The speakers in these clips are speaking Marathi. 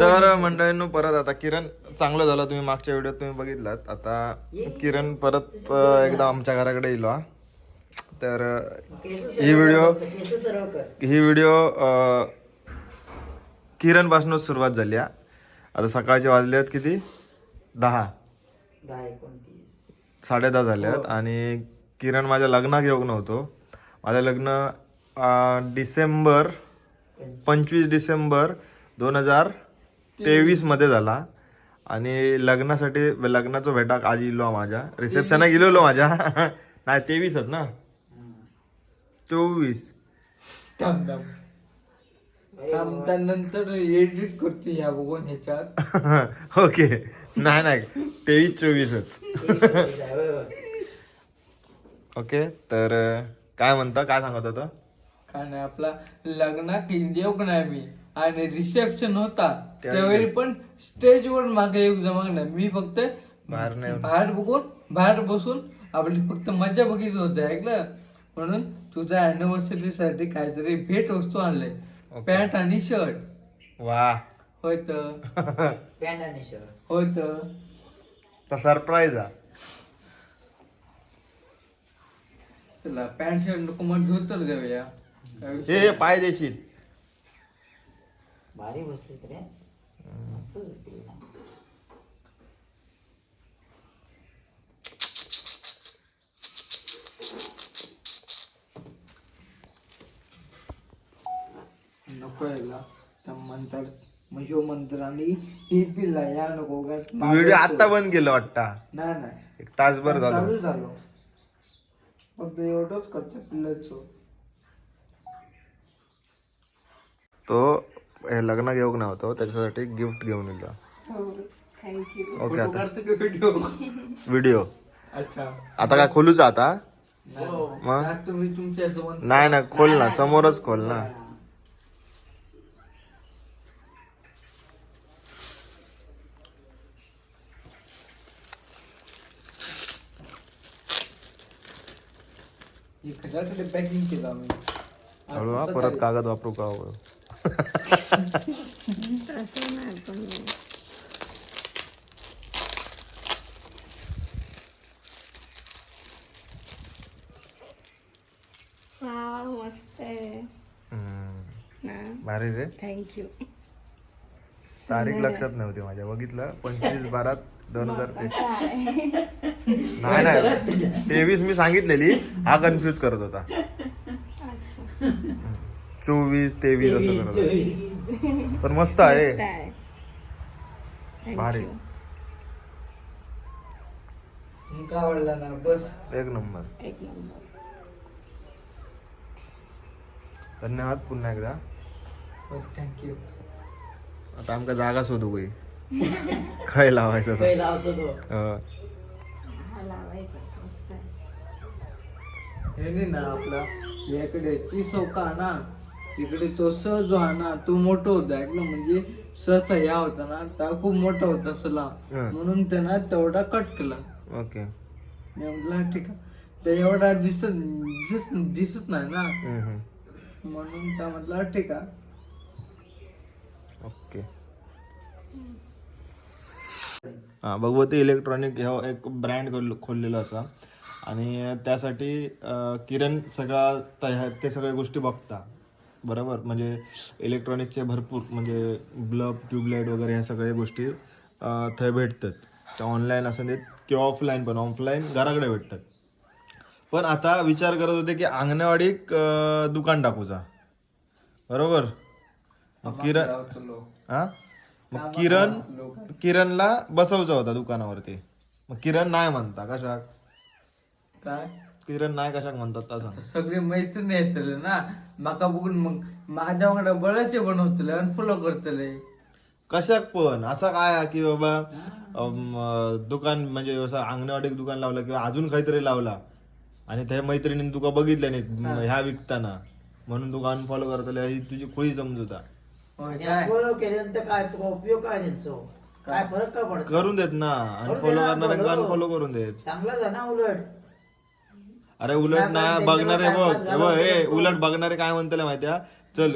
तर मंडळींनो परत आता किरण चांगलं झालं. तुम्ही मागच्या व्हिडिओत तुम्ही बघितलात. आता किरण परत एकदा आमच्या घराकडे येलो हा. तर ही व्हिडिओ ही व्हिडिओ किरण पासूनच सुरुवात झाली हा. आता सकाळचे वाजले आहेत किती? दहा. साडे दहा झाले आहेत आणि किरण माझ्या लग्नात येऊक नव्हतो. माझं लग्न डिसेंबर पंचवीस डिसेंबर दोन हजार तेवीसमध्ये झाला. आणि लग्नासाठी लग्नाचा भेटाक आज इलो माझ्या. रिसेप्शन गेलेलो माझ्या. नाही तेवीसच ना? चोवीस. त्यानंतर एडिट करते या बघून ह्याच्यात. ओके. नाही नाही. तेवीस चोवीसच. ओके तर काय म्हणता? काय सांगत होता? काय नाही आपला लग्नात येऊक नाही मी. आणि रिसेप्शन होता. त्यावेळी पण स्टेजवर मागे येऊक जमक नाही. मी फक्त बाहेर नाही बाहेर बघून बाहेर बसून आपली फक्त मजा बघित होते ऐकलं? म्हणून तुझ्या अॅनिव्हर्सरी साठी काहीतरी भेट वस्तू आणले Okay. पॅन्ट आणि शर्ट वा. होय तर पॅन्ट आणि शर्ट होय तर तर सरप्राईज हा चला पॅन्ट शर्ट नको मग धोतर घेऊया हे हे, पाय देशील. भारी बसली तर रे. मस्त ना. नको यायला. तर म्हणतात मग ह्यो मंत्र आणि ही पिल्ला या नको काय व्हिडिओ आता बंद केलं वाटता. नाही नाही. एक तासभर झालं. चालू झालो. फक्त एवढंच करतो पिल्लाचं. तो लग्न घेऊन नव्हतो त्याच्यासाठी गिफ्ट घेऊन येतो ओके आता. व्हिडिओ व्हिडिओ अच्छा. आता काय खोलूचा आता? मग? तुम्ही तुमच्या नाही ना खोल ना समोरच खोल ना. पॅकिंग केलं हा परत कागद वापरू का? वा मस्त आहे. भारी रे. थँक्यू तारीख लक्षात नव्हती माझ्या. बघितलं? पंचवीस बारा दोन हजार तेवीस नाही नाही. तेवीस मी सांगितलेली. हा कन्फ्युज करत होता. अच्छा. चोवीस तेवीस असं करत पण मस्त आहे. भारी. थँक्यू का आवडला ना बस. एक नंबर. एक नंबर. धन्यवाद पुन्हा एकदा. थँक्यू आता आमका जागा शोधू गई काय लावायचं आता? पहिला लावतो तो? हा. लावायचा. मस्त आहे. हे नाही ना आपला. याकडे ची चौका ना. इकडे तो स जो हा ना तो मोठा होता एकदम म्हणजे सचा या होता ना त्या खूप मोठा होता सला. हं. म्हणून त्यानं तेवढा कट केला. ओके. मी म्हटलं ठीक आहे. ते एवढा दिसत दिसत दिसत नाही ना. हम्म, हम्म. म्हणून त्या म्हटलं ठीक आहे. ओके. हा भगवती इलेक्ट्रॉनिक ह्यो एक ब्रँड खोललेलो असा. आणि त्यासाठी अं, किरण सगळा तया- ते सगळ्या गोष्टी बघता. बरोबर. म्हणजे इलेक्ट्रॉनिकचे भरपूर म्हणजे ब्लब ट्यूबलाईट वगैरे ह्या सगळ्या गोष्टी थंय भेटतात. त्या ऑनलाईन असं देत किंवा ऑफलाईन पण. ऑफलाईन घराकडे भेटतात. पण आता विचार करत होते की अंगणवाडीक दुकान टाकूचा बरोबर? मग किरण हा? मग किरण किरणला बसवचा होता दुकानावरती. मग किरण नाही म्हणता कशाक? काय? किरण नाही कशाक म्हणतात ता सांग. सगळे मैत्रिणी येतले ना माका बघून मग माझ्या वांगडा बळाचे बनवतले आणि फॉलो करतले. कशाक पण? असं काय आहे की बाबा अम, दुकान म्हणजे असं अंगणवाडी दुकान लावलं किंवा अजून काहीतरी लावला आणि त्या मैत्रिणीने तुका बघितलं नाही ह्या विकताना. म्हणून तुका अनफॉलो करतले ही तुझी खोळी समजूता होय आणि काय? फॉलो केल्यानंतर काय तुका उपयोग काय त्यांचो? काय फरक काय पडतो? करून देत ना. अनफॉलो करणाऱ्यांना अनफॉलो करून देत. चांगलाच आहे ना उलट. अरे उलट ना बघणारे बघ हे बघ, हे तो- उलट बघणारे काय म्हणतले माहितीया? चल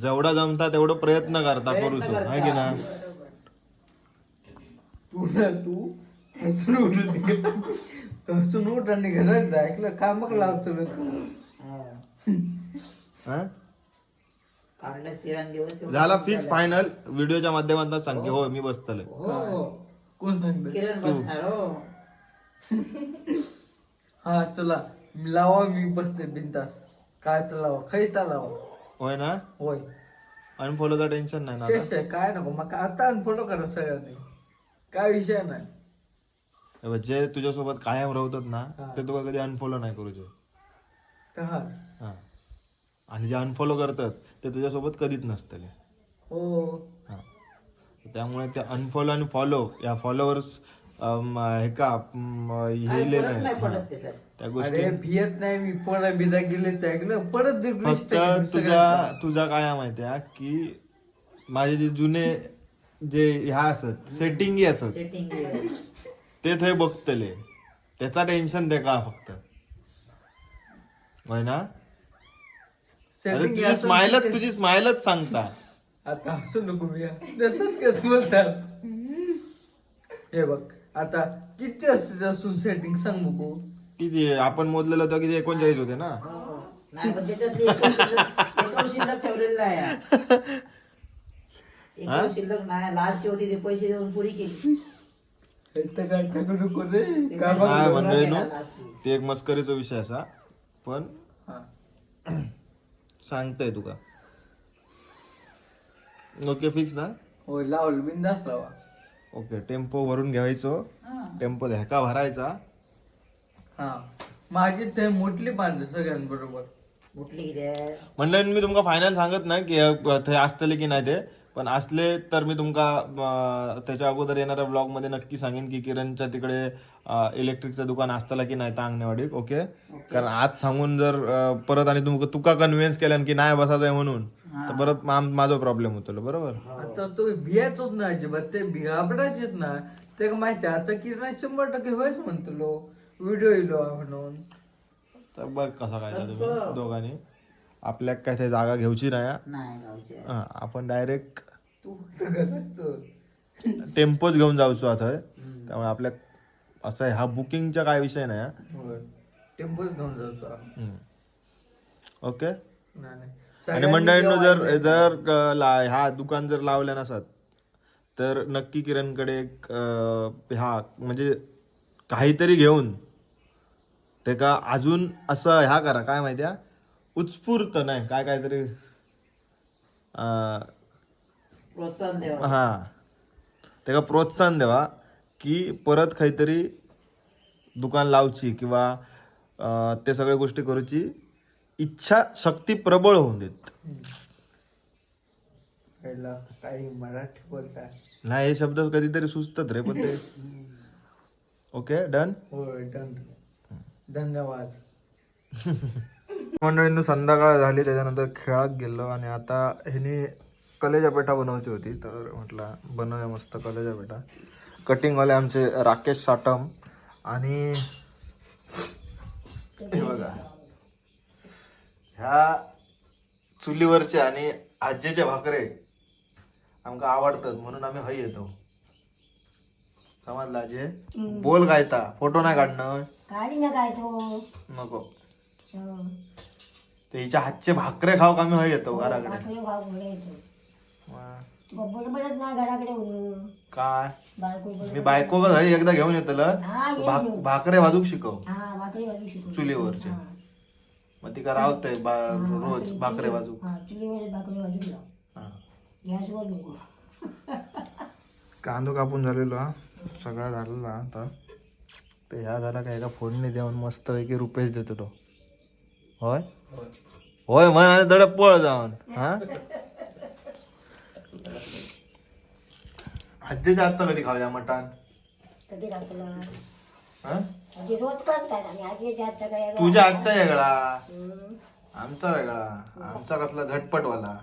जेवढा जमता तेवढं प्रयत्न करता करू करता. आहे की ना तू ना तू हसून उठून हसून उठ आणि घरात जा. ऐकलं? कामक लावतो रे तू हा. हा? काढलं किरण दिवस तेवढं झाला फिक्स फायनल व्हिडिओच्या माध्यमातून सांग की हो. मी बसतले हो. कोण सांगत किरण बसणार हो चला. लावा मी बसते बिंदास काय तर लावा. खैता लावा. होय ना? होय. अनफॉलोचं टेन्शन नाही ना आता? आहे. काय नको. मग आता अनफॉलो करा सगळ्यांनी. काय विषय नाही. हे बघ, जे तुझ्यासोबत कायम राहतात ना हा. ते तुला कधी अनफॉलो नाही करूचे तहाच हा. आणि जे अनफॉलो करतात ते तुझ्यासोबत कधीच नसतले. हो. हा. त्यामुळे ते अनफॉलो आणि फॉलो या फॉलोअर्स हे का हे नाही पडत. त्याच्यात. त्या गोष्टी अरे भियत नाही मी पोरा बिदा गेले ते ऐकलं. परत ते फक्त आहे, तुझा काय? आहे माहिती आहे की माझे जे जुने जे ह्या असत सेटिंग असत सेटिंग ते थंय बघतले. त्याचा टेन्शन दे का फक्त? होय ना? अरे Setting तुझी असं स्माइलच तुझी स्माइलच सांगता. आता हसू नको मी. तसंच कसं बोलतात. हे बघ. आता किती असते असून सेटिंग सांग बघू किती? आपण मोजलेलं होतं किती? एकोणचाळीस होते ना? नाही पण त्याच्यात ते एकूण शिल्लक एकूण शिल्लक ठेवलेलं आहे. एकूण शिल्लक नाही लास्ट होती ते पैसे देऊन पुरी केली. हे तर काय टाकू नको रे. काय बघ काय मंडळी. ते एक मस्करीचा विषय असा. पण हा. सांगताय तुका. ओके फिक्स ना? होय लावलं बिंदास लावा. ओके टेम्पो भरून घ्यायचो. हा. टेम्पो धॅका भरायचा. हा. माझी ते मोठली बांध सगळ्यांबरोबर. उठली किती आहे मंडळी मी तुमका फायनल सांगत नाही की अ, थंय असतले की नाही ते. पण असले तर मी तुमका त्याच्या अगोदर येणाऱ्या ब्लॉगमध्ये नक्की सांगेन की किरणच्या तिकडे इलेक्ट्रिकचं दुकान असताला की नाही तर अंगणवाडीत ओके? कारण आज सांगून जर परत आणि तुमका तुका कन्व्हिन्स केल्यान की नाही बसायचंय म्हणून तर परत माझा प्रॉब्लेम होतो बरोबर? आता तो भियाच नाही अजिबात ते घाबरायचेच ना. ते माहिती आहे, आता किरण शंभर टक्के होयच म्हणतो व्हिडिओ येलो म्हणून. तर बघ कसा काय तुम्ही दोघांनी. आपल्या काय ते जागा घ्यायची नाही हा. नाही गावचे हा, आपण डायरेक्ट तू फक्त घरात टेम्पोच घेऊन जाऊचो आता त्यामुळे आपल्या असं आहे, हा बुकिंगचा काय विषय नाही हा. टेम्पोच घेऊन हम्म. ओके नाही, नाही. आणि सगळ्यांनी मंडळींनो जेव्हा जर जर क- ला- हा दुकान जर लावल्या नसत तर नक्की किरणकडे एक अं, हा म्हणजे काहीतरी घेऊन ते का अजून असं ह्या करा काय माहितीया उत्स्फूर्त नाही काय काहीतरी अं, प्रोत्साहन द्यावं. हा. तेका प्रोत्साहन देवा की परत काहीतरी दुकान लावची किंवा ते सगळ्या गोष्टी करूची इच्छा शक्ती प्रबळ होऊन देत. काही मराठी बोलताय नाही हे शब्द कधीतरी सुचतात रे पण ते ओके डन? होय डन. धन्यवाद. मंडळींनी संध्याकाळ झाली त्याच्यानंतर खेळात गेलो आणि आता ह्यानी कलेजा पेठा बनवायची होती तर म्हटलं बनवूया मस्त कलेजा पेठा. कटिंगवाले आमचे राकेश साटम आणि हे बघा ह्या चुलीवरचे आणि आजेचे भाकरे आमका आवडतात म्हणून आम्ही हय येतो. समजला आजे बोल गायता फोटो नाही काढणं. नको. ते हिच्या हातचे भाकरे खाऊ का मी हय येतो घराकडे? भाकरी भाव घरी येतो. मग ना घराकडे उरून काय? बायको बरोबर. मी बायको का एकदा घेऊन येतलं हा, ये भाक- घेऊन. भाकरे वाजूक शिकव. हा भाकरी वाजू शिकू चुलीवरचे. हा. मग ती का रावतय बा- रोज भाकरे वाजू हा चुलीवर भाकरी वाजू लाव. गॅसवर नको. कांदो कापून झालेलो हा. सगळा झालेला हा आता. ते ह्या झाला काय एका फोडणी देऊन मस्त पैकी रुपेश देतो तो. होय? होय म्हण आणि दडप पळ जाऊन हा? आजीच्या आजचा कधी खाऊया मटण? कधी घातला हा? आधी रोज करतात आणि आजी जास्त काय तुझ्या आजचा वेगळा. हं. आमचा वेगळा. आमचा कसला झटपटवाला.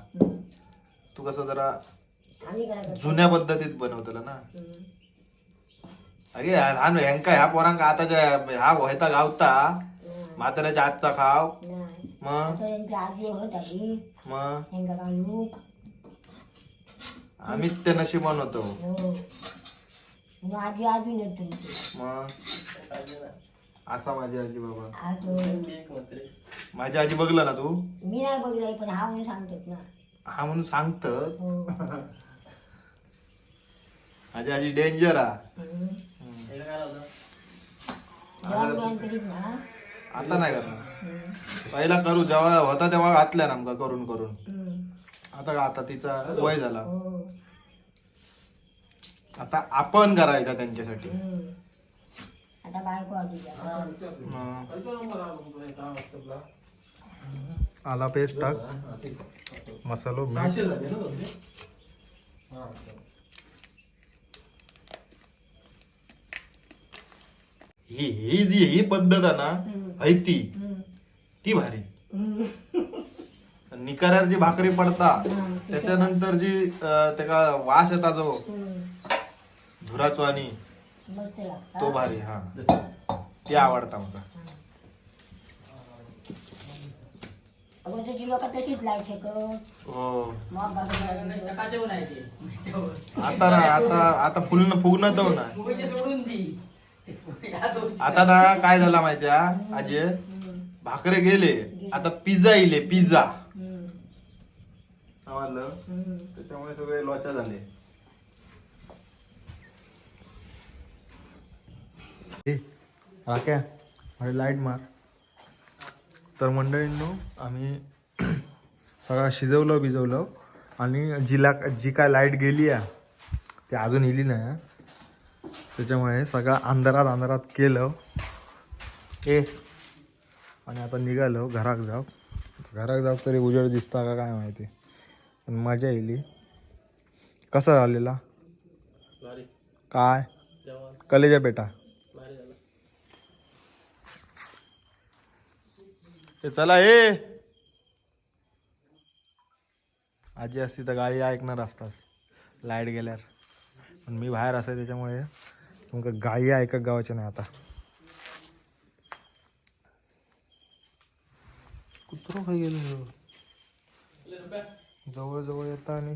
तू कसं जरा आम्ही काय करतो? जुन्या पद्धतीत बनवतलं ना. अरे लहान ह्यांका ह्या पोरांका. आताच्या ह्या व्हायता गावता म्हाताऱ्याच्या आजचा खाव. नाही मग? आता त्यांची आजी होत आली मग? त्यांका घालू आम्हीच ते नशिबान होतो. हो मग? आजी अजून येत तुमची मग असा माझी आजी बाबा. माझी आजी बघला ना तू? मी नाही बघलाय पण हा म्हणून सांगतात ना हा म्हणून सांगत. हो माझी आजी डेंजर हा हम्म. करीत ना आता नाही करणार. पहिला करू जेव्हा होता तेव्हा घातल्या ना आमका करून करून. आता का आता तिचा वय झाला. आता आपण करायचा त्यांच्यासाठी. आता बायको. आला पेस्ट टाक. मसालो मीठ ही ही जी ही पद्धत आहे ना है ती. भारी. निकाऱ्यावर जी भाकरी पडता. त्याच्यानंतर जी अं, त्याका वास येता जो. धुराचो आणि. तो भारी हा. ती आवडता मला. हो. आता ना आता आता फुलणं फुगणं तो ना आता ना काय झालं माहितीये आजे? भाकरे गेले. आता पिझ्झा येईल पिझ्झा. समजलं त्याच्यामुळे सगळे लोचा झाले. राख्या अरे लाइट मार. तर मंडळींनो आम्ही सगळं शिजवलं बिजवलं आणि जिला जी काय लाइट गेली आहे ती अजून इली नाही त्याच्यामुळे सगळं अंधारात अंधारात केलं. ए आणि आता निघालो घराक जाऊ घराक जाऊ तरी उजेड दिसता का काय माहिती. पण मजा येईल कसा झालेला? काय? कलेजा बेटा. ए चला ए. आजी असती तर गाडी ऐकणार असतात लाइट गेल्यावर. पण मी बाहेर असे त्याच्यामुळे तुमका गाई ऐकत गावाच्या नाही आता? कुत्रो खाई गेलो. जवळ जवळ येता आणि